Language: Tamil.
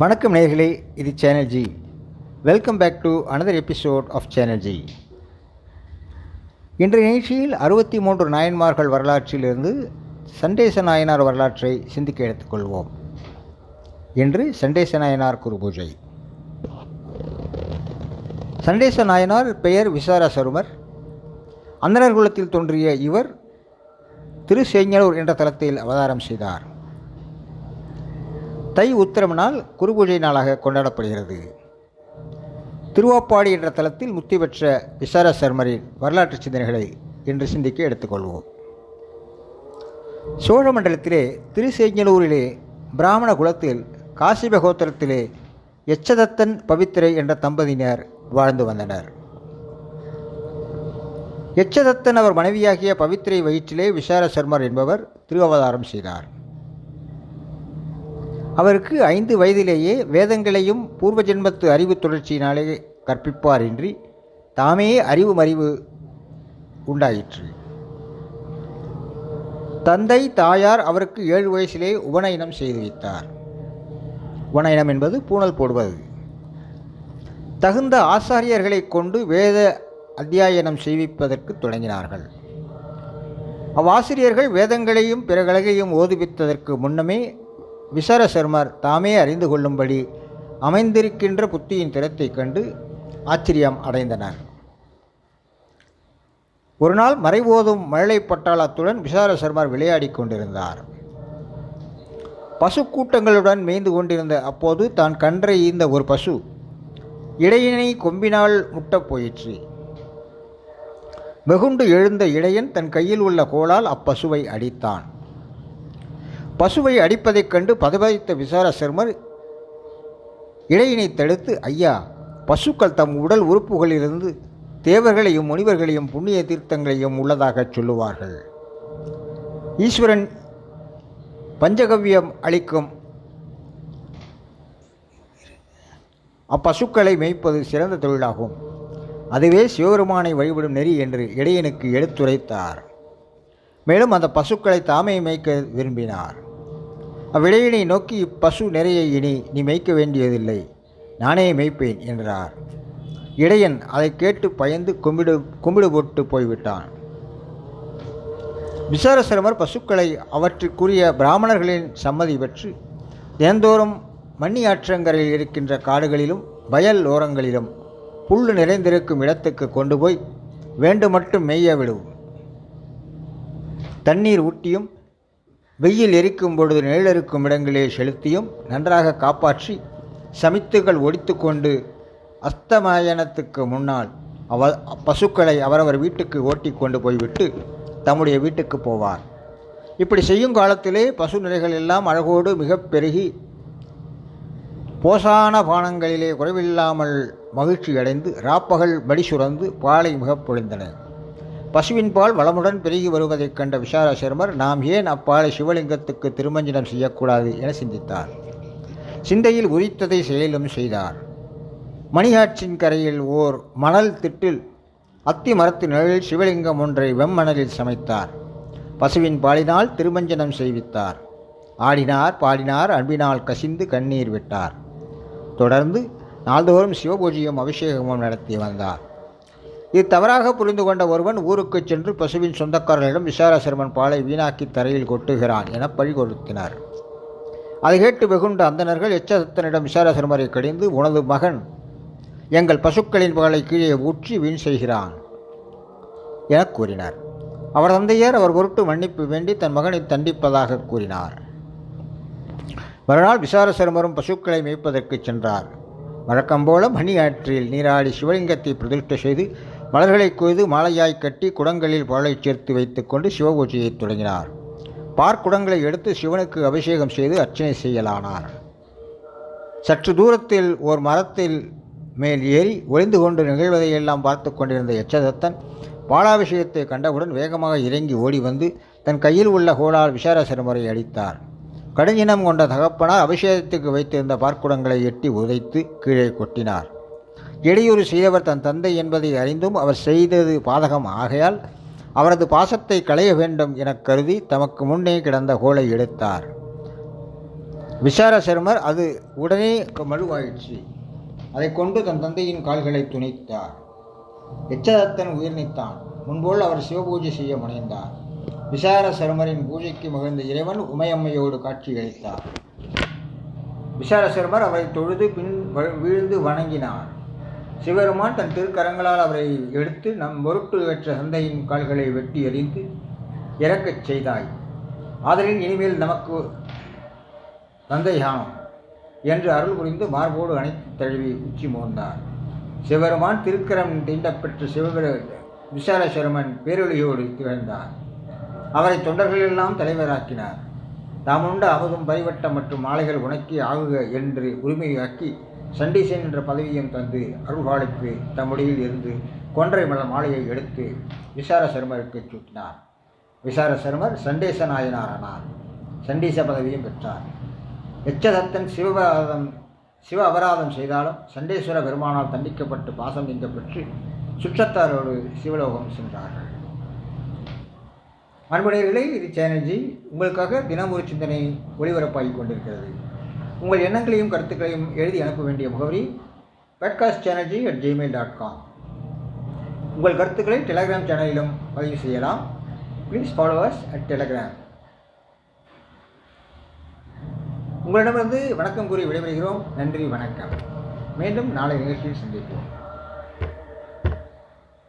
வணக்கம் நேர்களே இது channel G welcome back to another episode of channel G இன்றைய நிகழ்ச்சியில் அறுபத்தி மூன்று நாயன்மார்கள் வரலாற்றிலிருந்து சண்டேச நாயனார் வரலாற்றை சிந்திக்க எடுத்துக்கொள்வோம். இன்று சண்டேச நாயனார் குரு பூஜை. சண்டேச நாயனார் பெயர் விசார சருமர் அந்தனர் குலத்தில் தோன்றிய இவர் திருசெஞ்சலூர் என்ற தலத்தில் அவதாரம் செய்தார். தை உத்திரம் நாள் குருபூஜை நாளாக கொண்டாடப்படுகிறது. திருவாப்பாடி என்ற தலத்தில் முத்தி பெற்ற விசார சர்மரின் வரலாற்று சிந்தனைகளை இன்று சிந்திக்க எடுத்துக்கொள்வோம். சோழ மண்டலத்திலே திருசேஞ்சலூரிலே பிராமண குலத்தில் காசிப கோத்திரத்திலே எச்சதத்தன் பவித்திரை என்ற தம்பதியினர் வாழ்ந்து வந்தனர். எச்சதத்தன் அவர் மனைவியாகிய பவித்திரை வயிற்றிலே விசார சர்மர் என்பவர் திருவவதாரம் செய்தார். அவருக்கு ஐந்து வயதிலேயே வேதங்களையும் பூர்வ ஜென்மத்து அறிவு தொடர்ச்சியினாலே கற்பிப்பாரின்றி தாமே அறிவு மறிவு உண்டாயிற்று. தந்தை தாயார் அவருக்கு ஏழு வயசிலே உபநயனம் செய்து வைத்தார். உபநயனம் என்பது பூணல் போடுவது. தகுந்த ஆசாரியர்களை கொண்டு வேத அத்தியாயனம் செய்விப்பதற்கு தொடங்கினார்கள். அவ்வாசிரியர்கள் வேதங்களையும் பிற கலைகளையும் ஓதுவித்ததற்கு முன்னமே விசார சர்மர் தாமே அறிந்து கொள்ளும்படி அமைந்திருக்கின்ற புத்தியின் திறத்தைக் கண்டு ஆச்சரியம் அடைந்தனர். ஒரு நாள் மறைவோதும் மழலை பட்டாளத்துடன் விசார சர்மர் விளையாடிக் கொண்டிருந்தார். பசு கூட்டங்களுடன் மேய்ந்து கொண்டிருந்த அப்போது தான் கன்றை ஈந்த ஒரு பசு இடையினை கொம்பினால் முட்டப் போயிற்று. வெகுண்டு எழுந்த இடையன் தன் கையில் உள்ள கோலால் அப்பசுவை அடித்தான். பசுவை அடிப்பதைக் கண்டு பதவதித்த விசாரசர்மர் இடையினை தடுத்து ஐயா பசுக்கள் தம் உடல் உறுப்புகளிலிருந்து தேவர்களையும் முனிவர்களையும் புண்ணிய தீர்த்தங்களையும் உள்ளதாகச் சொல்லுவார்கள். ஈஸ்வரன் பஞ்சகவ்யம் அளிக்கும் அப்பசுக்களை மேய்ப்பது சிறந்த தொழிலாகும். அதுவே சிவபெருமானை வழிபடும் நெறி என்று இடையனுக்கு எடுத்துரைத்தார். மேலும் அந்த பசுக்களை தாமே மேய்க்க விரும்பினார். அவ்விடையினை நோக்கி இப்பசு நிறைய இனி நீ மேய்க்க வேண்டியதில்லை. நானே மேய்ப்பேன் என்றார். இடையன் அதை கேட்டு பயந்து கும்பிடு கும்பிடு போட்டு போய்விட்டான். விசாரசிரமர் பசுக்களை அவற்றுக்குரிய பிராமணர்களின் சம்மதி பெற்று தினந்தோறும் மண்ணி ஆற்றங்கரையில் இருக்கின்ற காடுகளிலும் வயல் ஓரங்களிலும் புல் நிறைந்திருக்கும் இடத்துக்கு கொண்டு போய் வேண்டு மட்டும் மேய விடுவோம் தண்ணீர் ஊட்டியும் வெயில் எரிக்கும் பொழுது நிழலிருக்கும் இடங்களே செலுத்தியும் நன்றாக காப்பாற்றி சமித்துகள் ஒடித்துக்கொண்டு அஸ்தமயனத்துக்கு முன்னால் அவ பசுக்களை அவரவர் வீட்டுக்கு ஓட்டி கொண்டு போய்விட்டு தம்முடைய வீட்டுக்கு போவார். இப்படி செய்யும் காலத்திலே பசு நிலைகள் எல்லாம் அழகோடு மிக பெருகி போசான பானங்களிலே குறைவில்லாமல் மகிழ்ச்சி அடைந்து ராப்பகல் படி சுரந்து பாலை மிகப் பொழிந்தன. பசுவின் பால் வளமுடன் பெருகி வருவதைக் கண்ட விசார நாம் ஏன் அப்பாலை சிவலிங்கத்துக்கு திருமஞ்சனம் செய்யக்கூடாது? என சிந்தித்தார். சிந்தையில் உரித்ததை செயலும் செய்தார். மணியாற்றின் கரையில் ஓர் மணல் திட்டில் அத்தி மரத்து நிழலில் சிவலிங்கம் ஒன்றை வெம்மணலில் சமைத்தார். பசுவின் பாலினால் திருமஞ்சனம் செய்வித்தார். ஆடினார் பாடினார் அன்பினால் கசிந்து கண்ணீர் விட்டார். தொடர்ந்து நாள்தோறும் சிவபூஜையும் அபிஷேகமும் நடத்தி வந்தார். இது தவறாக புரிந்து கொண்ட ஒருவன் ஊருக்குச் சென்று பசுவின் சொந்தக்காரர்களிடம் விசாரசிரமன் பாலை வீணாக்கி தரையில் கொட்டுகிறான் என பழி கொடுத்தினார் அதை கேட்டு வெகுண்ட அந்தனர்கள் எச்சத்தனிடம் விசாரசிரமரை கடிந்து உனது மகன் எங்கள் பசுக்களின் பாலை கீழே ஊற்றி வீண் செய்கிறான் என கூறினார். அவர் தந்தையார் அவர் பொருட்டு மன்னிப்பு வேண்டி தன் மகனை தண்டிப்பதாக கூறினார். மறுநாள் விசாரசர்மரும் பசுக்களை மேய்ப்பதற்கு சென்றார். வழக்கம்போல மணி ஆற்றில் நீராடி சிவலிங்கத்தை பிரதிஷ்டை செய்து மலர்களை கொய்து மாலையாய் கட்டி குடங்களில் பாலை சேர்த்து வைத்துக்கொண்டு சிவபூஜையை தொடங்கினார். பார்க்குடங்களை எடுத்து சிவனுக்கு அபிஷேகம் செய்து அர்ச்சனை செய்யலானார். சற்று தூரத்தில் ஓர் மரத்தில் மேல் ஏறி ஒளிந்து கொண்டு நிகழ்வதையெல்லாம் பார்த்து கொண்டிருந்த எச்சதத்தன் பாலாபிஷேகத்தை கண்டவுடன் வேகமாக இறங்கி ஓடி வந்து தன் கையில் உள்ள கோலால் விசாரசரமுறை அடித்தார். கடுஞ்சினம் கொண்ட தகப்பனார் அபிஷேகத்துக்கு வைத்திருந்த பார்க்குடங்களை எட்டி உதைத்து கீழே கொட்டினார். இடையூறு செய்தவர் தன் தந்தை என்பதை அறிந்தும் அவர் செய்தது பாதகம். ஆகையால் அவரது பாசத்தை களைய வேண்டும் எனக் கருதி தமக்கு முன்னே கிடந்த கோலை எடுத்தார். விசார சர்மர் அது உடனே க- மழுவாயிற்று. அதைக் கொண்டு தன் தந்தையின் கால்களை துணைத்தார். எச்சதத்தன் உயிர் நீத்தான். முன்போல் அவர் சிவபூஜை செய்ய முனைந்தார். விசார சர்மரின் பூஜைக்கு மகிழ்ந்த இறைவன் உமையம்மையோடு காட்சியளித்தார் விசார சர்மர் அவரை தொழுது பின் வீழ்ந்து வணங்கினார். சிவருமான் தன் திருக்கரங்களால் அவரை எடுத்து நம் பொருட்டு வெற்ற சந்தையின் கால்களை வெட்டி எறிந்து இறக்கச் செய்தாய். ஆதலில் இனிமேல் நமக்கு தந்தை என்று அருள் புரிந்து மார்போடு அணைத்து தழுவி உச்சி மோந்தார். சிவருமான் திருக்கரம் தீண்டப்பெற்ற சிவபெரு விசாலசரமன் பேரொழியோடு திகழ்ந்தார். அவரை தொண்டர்களெல்லாம் தலைவராக்கினார். தாமுண்ட அமுதும் பரிவட்டம் மற்றும் மாலைகள் உனக்கி ஆகுக என்று உரிமையாக்கி சண்டீசன் என்ற பதவியும் தந்து அருள்பாலிப்பு தம்முடியில் இருந்து கொன்றை மலர் மாலையை எடுத்து விசார சர்மருக்கு சூட்டினார். விசார சர்மர் சண்டேச நாயனாரானார் சண்டீச பதவியும் பெற்றார். எச்சதத்தன் சிவபராதம் சிவ அபராதம் செய்தாலும் சண்டேஸ்வர பெருமானால் தண்டிக்கப்பட்டு பாசம் நீங்கப்பெற்று சுற்றத்தாரோடு சிவலோகம் சென்றார்கள். அன்புடையர்களே இது சேனல்ஜி. உங்களுக்காக தினம் சிந்தனை ஒளிபரப்பாகிக் கொண்டிருக்கிறது. உங்கள் எண்ணங்களையும் கருத்துக்களையும் எழுதி அனுப்ப வேண்டிய முகவரி podcast channel G at Gmail dot com உங்கள் கருத்துக்களை டெலகிராம் சேனலிலும் பதிவு செய்யலாம். ப்ளீஸ் ஃபாலோவர்ஸ் அட் டெலகிராம் உங்களிடமிருந்து வணக்கம் கூறி விடைபெறுகிறோம். நன்றி வணக்கம். மீண்டும் நாளை நிகழ்ச்சியில் சந்திப்போம்.